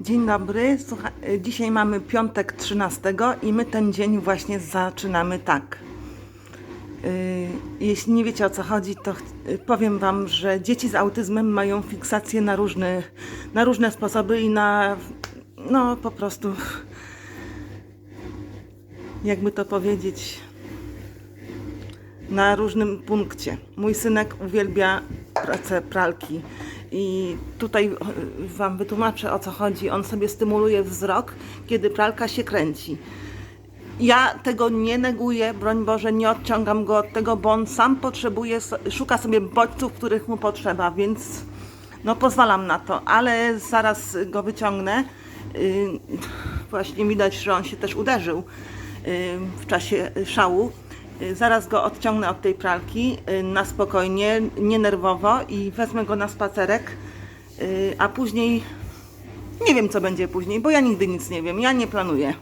Dzień dobry. Y, dzisiaj mamy piątek 13 i my ten dzień właśnie zaczynamy tak. Y, Jeśli nie wiecie o co chodzi, to y, powiem Wam, że dzieci z autyzmem mają fiksację na różne, na różne sposoby i na, no po prostu, jakby to powiedzieć, na różnym punkcie. Mój synek uwielbia pracę pralki i tutaj e, Wam wytłumaczę o co chodzi. On sobie stymuluje wzrok, kiedy pralka się kręci. Ja tego nie neguję, broń Boże, nie odciągam go od tego, bo on sam potrzebuje, szuka sobie bodźców, których mu potrzeba, więc no pozwalam na to, ale zaraz go wyciągnę. Yy, Właśnie widać, że on się też uderzył yy, w czasie szału. Zaraz go odciągnę od tej pralki yy, na spokojnie, nie nerwowo i wezmę go na spacerek, yy, a później nie wiem co będzie później, bo ja nigdy nic nie wiem, ja nie planuję.